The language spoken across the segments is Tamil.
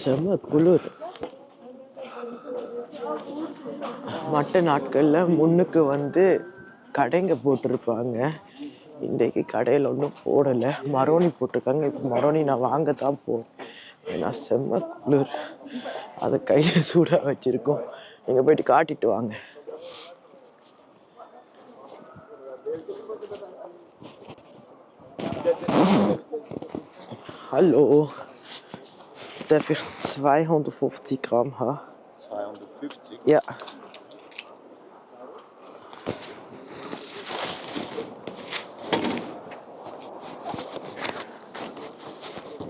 செம்ம குளிர். மற்ற நாட்களில் முன்னுக்கு வந்து கடைங்க போட்டிருப்பாங்க. இன்றைக்கு கடையில் ஒன்றும் போடலை. மரோனி போட்டிருக்காங்க. இப்போ மரோனி நான் வாங்க தான் போகிறேன் ஏன்னா செம்ம குளிர். அதை கையை சூடாக வச்சுருக்கோம். நீங்கள் போயிட்டு காட்டிட்டு வாங்க. Hallo. Darf ich 250 Gramm haben? 250. Ja.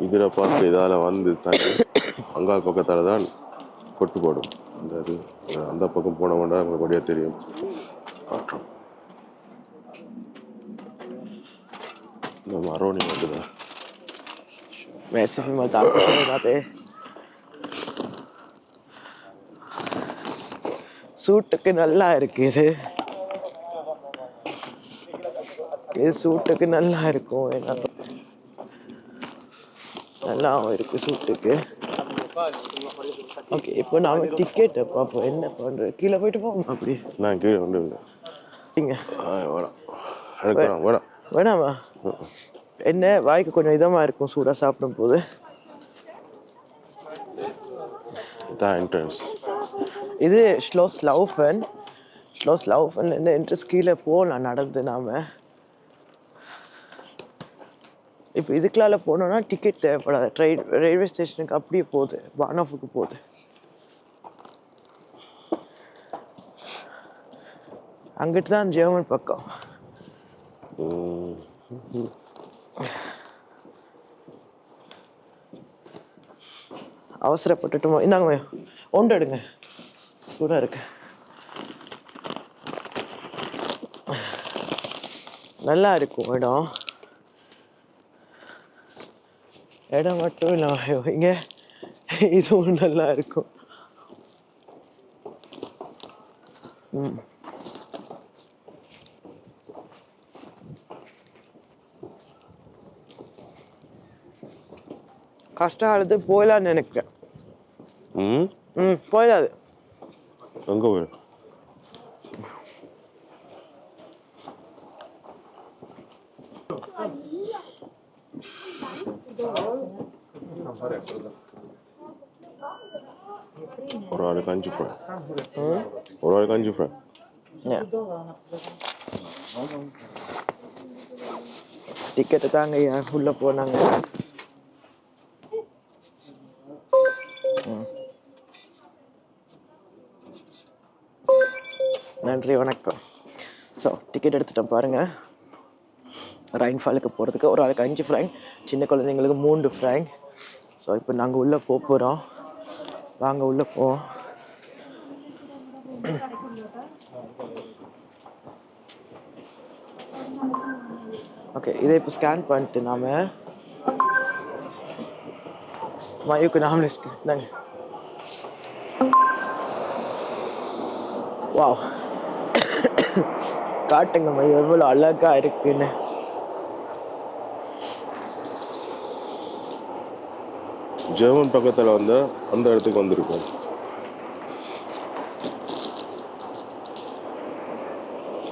இதில் பார்த்து இதால் வந்து தண்ணி அங்கால் பக்கத்தால் தான் கொட்டு போடும் அந்த இது அந்த பக்கம் போன கொண்டா உங்களுக்கு அப்படியே தெரியும் மரோனி வந்துதான் Merci vielmals, danke schön, Ade. சூட்டுக்கு நல்லா இருக்கு இது சூட்டுக்கு நல்லா இருக்கும் ஏன்னா நல்லாவும் இருக்கு சூட்டுக்கு ஓகே இப்போ நாம டிக்கெட்டை பார்ப்போம் என்ன பண்றது கீழே போயிட்டு போவோம் அப்படி நான் கீழே கொண்டு இல்லை இங்க ஆ வேணாம் வேணாம் வேணாம். என்ன வாய்க்கு கொஞ்சம் இதமா இருக்கும் சூடா சாப்பிடும் போது இதான் என்ட்ரன்ஸ் இது ஸ்லோஸ் லவ்ஃபன் ஸ்லோஸ் லவ்ஃபன் இந்த இன்ட்ரெஸ்ட் கீழே போகலாம் நடந்து நாம. இப்போ இதுக்குள்ளால போனோம்னா டிக்கெட் தேவைப்படாது. ட்ரெயின் ரயில்வே ஸ்டேஷனுக்கு அப்படியே போகுது. வானோஃபுக்கு போகுது. அங்கிட்டு தான் ஜெர்மன் பக்கம். Mm-hmm. அவசரப்பட்டுட்டுமோ இந்தாங்க ஒன்று எடுங்க. சூடாக இருக்கு. நல்லா இருக்கும் இடம். இடம் மட்டும் இல்லை இங்கே இதுவும் நல்லா இருக்கும். ம். கஷ்டம் அழுது போயிடலான்னு நினைக்கிறேன். ம்? ம் போயிடாது. எங்கே போய்? ஒரு ஆளுக்கு அஞ்சு ஃப்ரை ஒரு ஆளுக்கு அஞ்சு ஃப்ரை டிக்கெட்டு தாங்க ஐயா உள்ள போனாங்க? நன்றி வணக்கம். ஸோ டிக்கெட் எடுத்துட்டோம் பாருங்க. ரைன்ஃபாலுக்கு போகிறதுக்கு ஒரு ஆளுக்கு அஞ்சு ஃப்ராங்க் சின்ன குழந்தைங்களுக்கு மூன்று ஃப்ராங்க் ஸோ இப்போ நாங்கள் உள்ளே போக போகிறோம் வாங்க உள்ளே போவோம். ஓகே இதை இப்போ ஸ்கேன் பண்ணிட்டு நாம மயுக்கு நாமளே ஸ்கேன் இந்தாங்க. வாவ் காட்டுங்க மயு எவ்வளோ அழகா இருக்குன்னு. ஜெர்மன் பக்கத்தில் வந்து அந்த இடத்துக்கு வந்திருக்கோம்.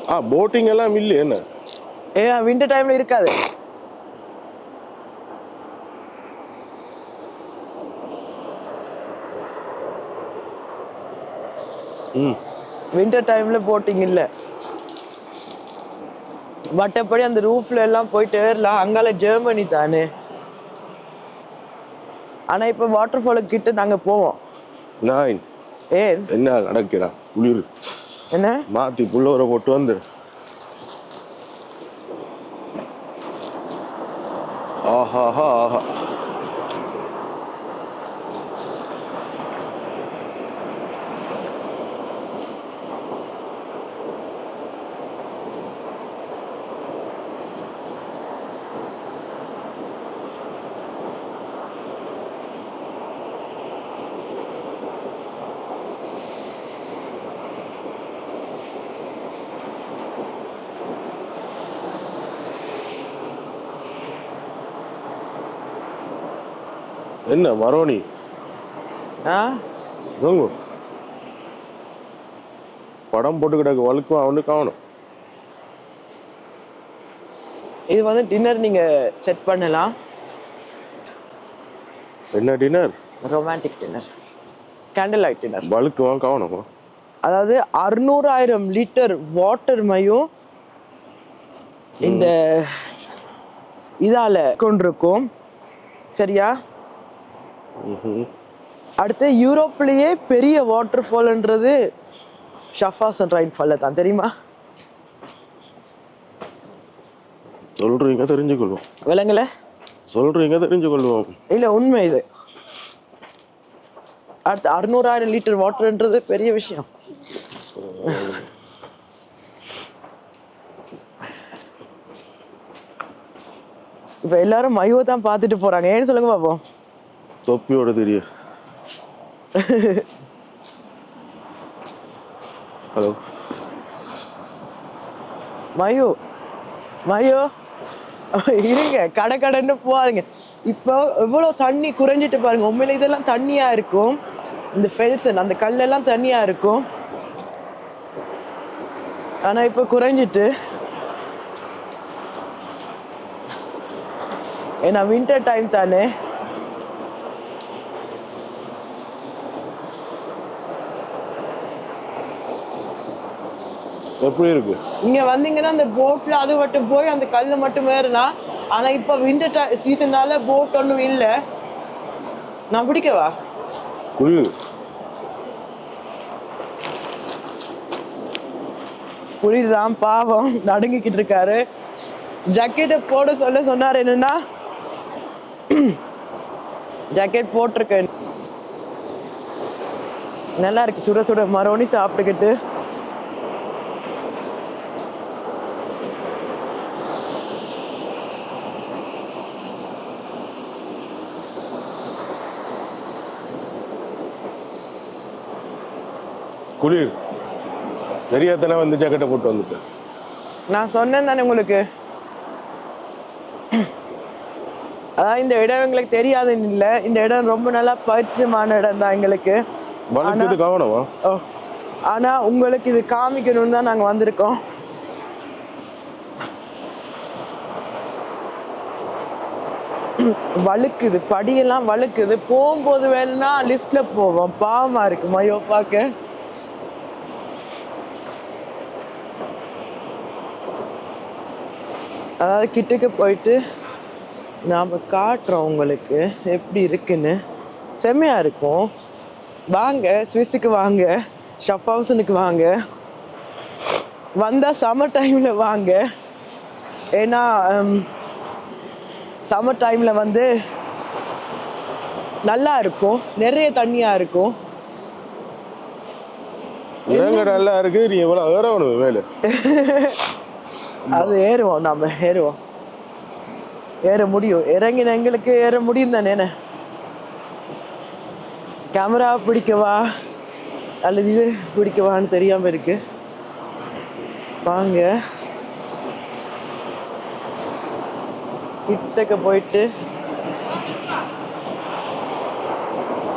ஆ போட்டிங் எல்லாம் இல்லையே என்ன? ஏ விண்டர் டைம்ல இருக்காது. ம். விண்டர் டைம்ல போட்டிங் இல்ல. மற்றபடி அந்த ரூஃப்ல எல்லாம் போயிட்டு ஏறலாம். அங்கால ஜெர்மனி தானே. ஆனா இப்ப வாட்டர் ஃபாலுக்கு கிட்ட நாங்க போவோம். நான் ஏன் என்ன நடக்கிறா குளிர். என்ன? மாத்தி புள்ளவரை போட்டு வந்து. ஆஹாஹா. ஆஹா என்ன மரோனி? ஆ? படம் போட்டு கிடக்கு வழுக்கும் அவனு காணும் இது வந்து டின்னர் நீங்க செட் பண்ணலாம். என்ன dinner romantic dinner candle light dinner வழுக்கு வாங்க காணும் அதாவது அறுநூறாயிரம் லிட்டர் வாட்டர் மையும் இந்த இதால கொண்டிருக்கும். சரியா? அடுத்து யூரோப்லயே பெரிய வாட்டர் ஃபால்ன்றது ஷஃபாசன் ரைன் ஃபால்ல தான் தெரியுமா? சொல்றீங்க தெரிஞ்சுக்கொள்வோம். விலங்குல? சொல்றீங்க தெரிஞ்சுக்கொள்வோம். இல்ல உண்மை இது. அடுத்து அறுநூறாயிரம் லிட்டர் வாட்டர்ன்றது பெரிய விஷயம். இப்ப எல்லாரும் மையோ தான் பார்த்துட்டு போறாங்க. ஏன்னு சொல்லுங்க பாப்போம். தொப்பியோட தெரியும். ஹலோ மயோ மயோ. இருங்க கடை கடைன்னு போகாதீங்க. இப்போ எவ்வளோ தண்ணி குறைஞ்சிட்டு பாருங்க. உண்மையில இதெல்லாம் தண்ணியா இருக்கும். இந்த ஃபெல்சன் அந்த கல்லெல்லாம் தண்ணியாக இருக்கும். ஆனா இப்போ குறைஞ்சிட்டு. ஏன்னா வின்டர் டைம் தானே. எப்படி இருக்கு? இங்க வந்தீங்கன்னா அந்த போட்ல அது மட்டும் போய் அந்த கல்லு மட்டும் ஏறுனா ஆனா இப்ப விண்டர் சீசனால போட் ஒன்றும் இல்ல. நான் பிடிக்கவா குளிர் புரியுதுதான் பாவம். நடுங்கிக்கிட்டு இருக்காரு. ஜாக்கெட்டை போட சொல்ல சொன்னார் என்னன்னா ஜாக்கெட் போட்டிருக்கேன். நல்லா இருக்கு. சுட சுட மரோனி சாப்பிட்டுக்கிட்டு. குளிர் தெரியாதன வந்து ஜாக்கெட்டை போட்டு வந்துட்டேன். நான் சொன்னேன் தானே உங்களுக்கு? அதான் இந்த இடம் எங்களுக்கு தெரியாதுன்னு இல்லை. இந்த இடம் ரொம்ப நல்லா பரிச்சயமான இடம் தான் எங்களுக்கு. கவனமா? ஓ. ஆனா உங்களுக்கு இது காமிக்கணும்னு தான் நாங்க வந்திருக்கோம். வழுக்குது படியெல்லாம் வழுக்குது. போகும்போது வேணும்னா லிஃப்ட்ல போவோம். பாவமா இருக்கு மயோ பார்க்க அதாவது கிட்டக்கு போயிட்டு நாம் காட்டுறோம் உங்களுக்கு எப்படி இருக்குன்னு. செம்மையா இருக்கும். வாங்க ஸ்விஸ்ஸுக்கு வாங்க ஷஃப்ஹவுசனுக்கு வாங்க. வந்தால் சம்மர் டைமில் வாங்க. ஏன்னா சம்மர் டைமில் வந்து நல்லா இருக்கும். நிறைய தண்ணியாக இருக்கும். நல்லா இருக்கு. நீ எவ்வளவு ஏறவணும் மேல. அது ஏறுவோம் நம்ம ஏறுவோம். ஏற முடியும். இறங்கின எங்களுக்கு ஏற முடியும் தானே என்ன? கேமரா பிடிக்கவா அல்லது இது பிடிக்கவான்னு தெரியாம இருக்கு. வாங்க. கிட்டக்க போயிட்டு.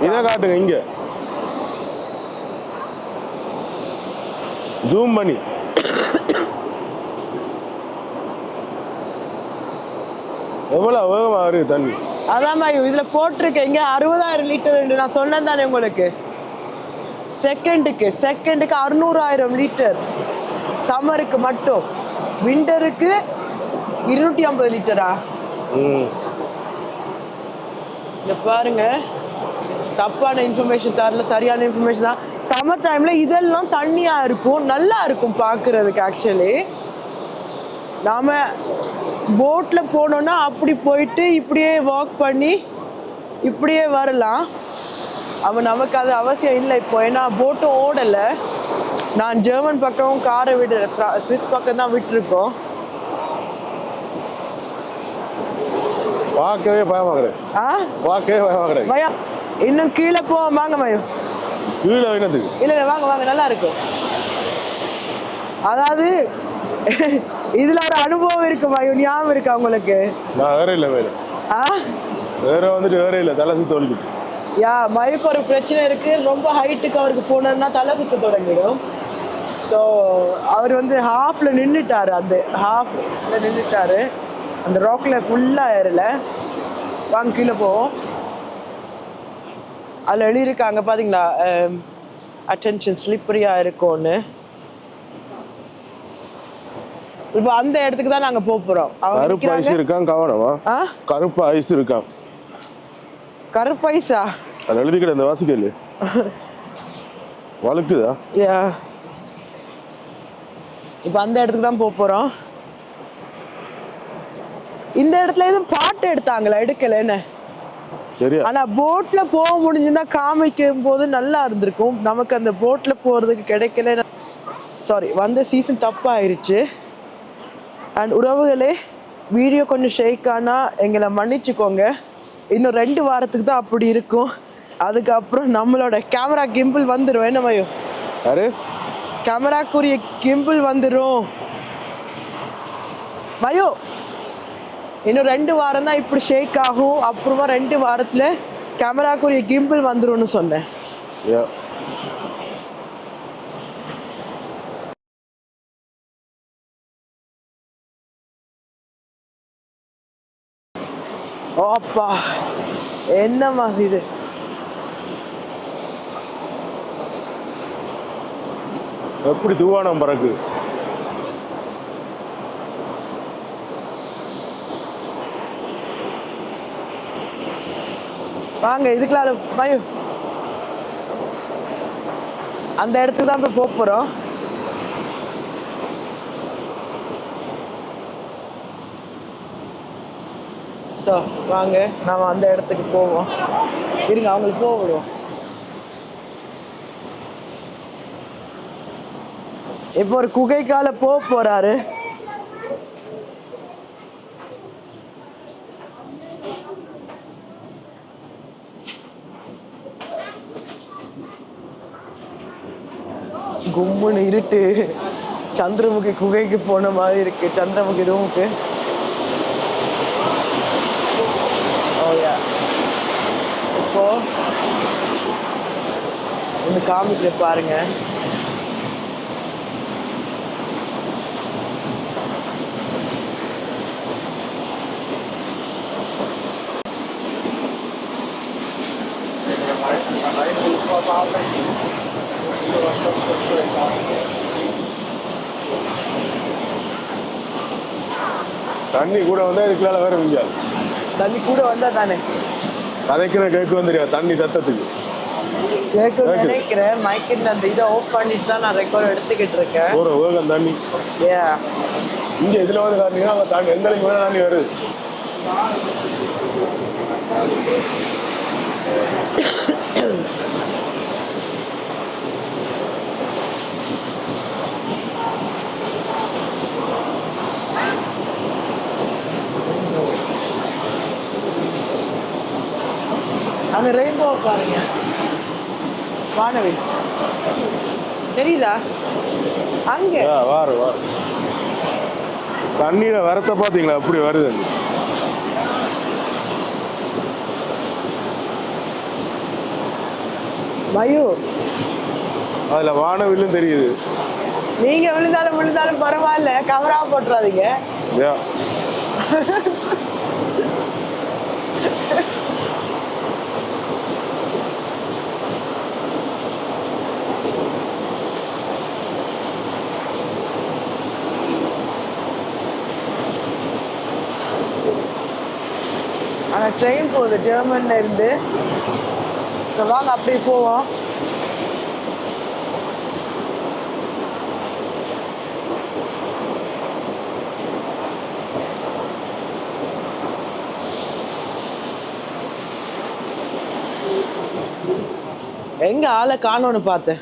இதை காட்டுங்க இங்க. ஜூம் பண்ணி. எவ்வளவு வேகமா இருக்கு தண்ணி? அதான் மாயு இதுல போட்டிருக்கேன் இங்க அறுபதாயிரம் லிட்டர் நான் சொன்னேன் தானே உங்களுக்கு? செகண்டுக்கு செகண்டுக்கு அறுநூறாயிரம் லிட்டர் சம்மருக்கு மட்டும். விண்டருக்கு இருநூற்றி ஐம்பது லிட்டரா ம். இங்க பாருங்க. தப்பான இன்ஃபர்மேஷன் தரல சரியான இன்ஃபர்மேஷன் தான். சம்மர் டைம்ல இதெல்லாம் தண்ணியா இருக்கும் நல்லா இருக்கும் பார்க்கிறதுக்கு ஆக்சுவலி நாம போட்ல போனோம்னா அப்படி போயிட்டு இப்படியே வாக் பண்ணி இப்படியே வரலாம். அவன் நமக்கு அது அவசியம் இல்லை இப்போ. ஏன்னா போட்டும் ஓடலை. நான் ஜெர்மன் பக்கமும் காரை விடு ஸ்விஸ் பக்கம் தான் விட்டுருக்கோம். பார்க்கவே பயமாக்குறேன் ஆ? பார்க்கவே பயமாக்குறேன் மயா இன்னும் கீழே போவோம். வாங்க மயம் கீழே என்னதுக்கு இல்ல வாங்க வாங்க. நல்லா இருக்கும். அதாவது இதுல ஒரு அனுபவம் இருக்கு மயம் ஞாபகம் இருக்கா உங்களுக்கு? நான் வேற இல்லை ஆ? வேற வந்துட்டு வேற இல்லை தலை சுத்த வலிக்குது. யா மயக்கு ஒரு பிரச்சனை இருக்கு ரொம்ப ஹைட்டுக்கு அவருக்கு போனோம்னா தலை சுத்த தொடங்கிடும். ஸோ அவர் வந்து ஹாஃப்ல நின்றுட்டாரு அந்த ஹாஃப்ல நின்றுட்டாரு அந்த ராக்ல ஃபுல்லாக ஏறல. வாங்க கீழே போவோம். அதில் எழுதியிருக்காங்க பார்த்தீங்களா அட்டென்ஷன் ஸ்லிப்பரியாக இருக்கும்னு. இப்போ அந்த இடத்துக்கு தான் போகிறோம் அவங்க கருப்பு ஐஸ். இருக்கான் கவனமா? கருப்பு ஐஸ் இருக்கான் கருப்பு ஐஸா? அது எழுதிக்கிற இந்த வாசிக்கல் வழுக்குதா? இப்போ அந்த இடத்துக்கு தான் போக போகிறோம் இந்த இடத்துல எதுவும் பாட்டு எடுத்தாங்களா? எடுக்கல என்ன? சரியா ஆனா போட்ல போக முடிஞ்சுன்னா காமிக்கும் போது நல்லா இருந்திருக்கும். நமக்கு அந்த போட்ல போறதுக்கு கிடைக்கல சாரி வந்த சீசன் தப்பாயிருச்சு. அண்ட் உறவுகளே வீடியோ கொஞ்சம் ஷேக் ஆனா எங்களை மன்னிச்சுக்கோங்க. இன்னும் ரெண்டு வாரத்துக்கு தான் அப்படி இருக்கும். அதுக்கப்புறம் நம்மளோட கேமரா கிம்பிள் வந்துடும் என்ன மயோ? யாரு? கேமராக்குரிய கிம்பிள் வந்துடும் மயோ இன்னும் ரெண்டு வாரம் தான் இப்படி ஷேக் ஆகும். அப்புறமா ரெண்டு வாரத்துல கேமராக்குரிய கிம்பிள் வந்துரும்னு சொன்னேன். ஓப்பா என்னம்மா இது? எப்படி தூவானம் பறக்கு? வாங்க இதுக்குலாம் மயு அந்த இடத்துக்கு தான் போய் போக போகிறோம் ஸோ வாங்க நாம அந்த இடத்துக்கு போவோம். இருங்க அவங்களுக்கு போக விடுவோம். இப்போ ஒரு குகைக்கால போக போறாரு. கும்முன்னு இருட்டு சந்திரமுகி குகைக்கு போன மாதிரி இருக்கு சந்திரமுகி ரூமுக்கு Oh, இப்போ ஒன்று காமிக்கிற பாருங்க. தண்ணி கூட வந்தா இதுக்குள்ள வேற முடியாது தண்ணி கூட வந்தா தானே? கதைக்கிற கேட்க வந்துருக்கா தண்ணி சத்தத்துக்கு. கேட்க கேக்குது. நினைக்கிறேன். மைக்கின் அந்த இதை ஆஃப் பண்ணிட்டு தான் நான் ரெக்கார்ட் எடுத்துக்கிட்டு இருக்கேன். போற வேகம் தண்ணி. Yeah. இங்க இதுல வந்து அங்க தண்ணி எந்த அளவுக்கு வேணா தண்ணி வருது. அங்க ரெயின்போ பாருங்க. வானவில். தெரியுதா? அங்க. வாரு வாரு. தண்ணியில வரத்த பாத்தீங்களா அப்படி வருது. மயு அதுல வானவில்லும் தெரியுது. நீங்க விழுந்தாலும் விழுந்தாலும் பரவாயில்ல. கவரா போட்டுறாதீங்க யா ஆனா ட்ரெயின் போகுது ஜெர்மன்ல இருந்து. வாங்க அப்படியே போவோம். எங்க ஆளை காணோன்னு பார்த்தேன்.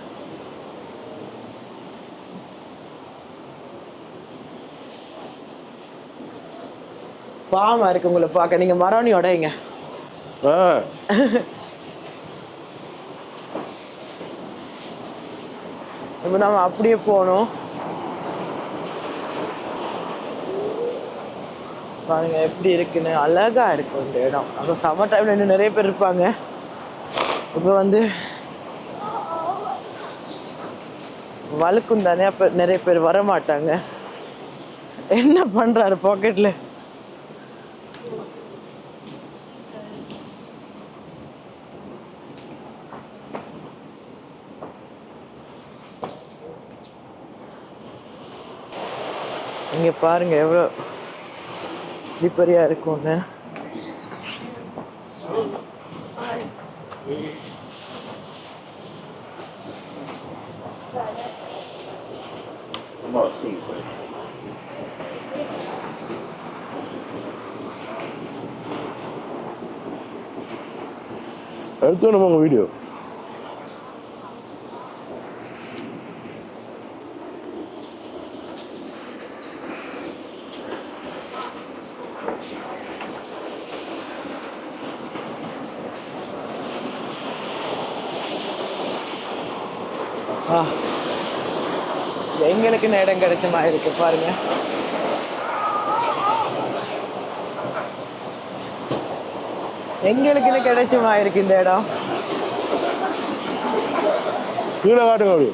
பாமா இருக்கு உங்களை பார்க்க. நீங்க மரணி உடையுங்க இப்போ நம்ம அப்படியே போகணும். பாருங்க எப்படி இருக்குன்னு. அழகா இருக்கும் இந்த இடம். அப்போ சம்மர் டைம்ல இன்னும் நிறைய பேர் இருப்பாங்க. இப்போ வந்து வழுக்கும் தானே அப்போ நிறைய பேர் வர மாட்டாங்க என்ன பண்றாரு பாக்கெட்ல இங்கே பாருங்க எவ்வளோ ஸ்லிப்பரியா இருக்கும்னு. எடுத்து நம்ம உங்கள் வீடியோ எங்களுக்கு இடம் கிடைச்ச மாதிரி இருக்கு பாருங்க. எங்களுக்குன்னு கிடைச்ச மாதிரி இருக்கு இந்த இடம். கீழே காட்டுங்க அப்படி.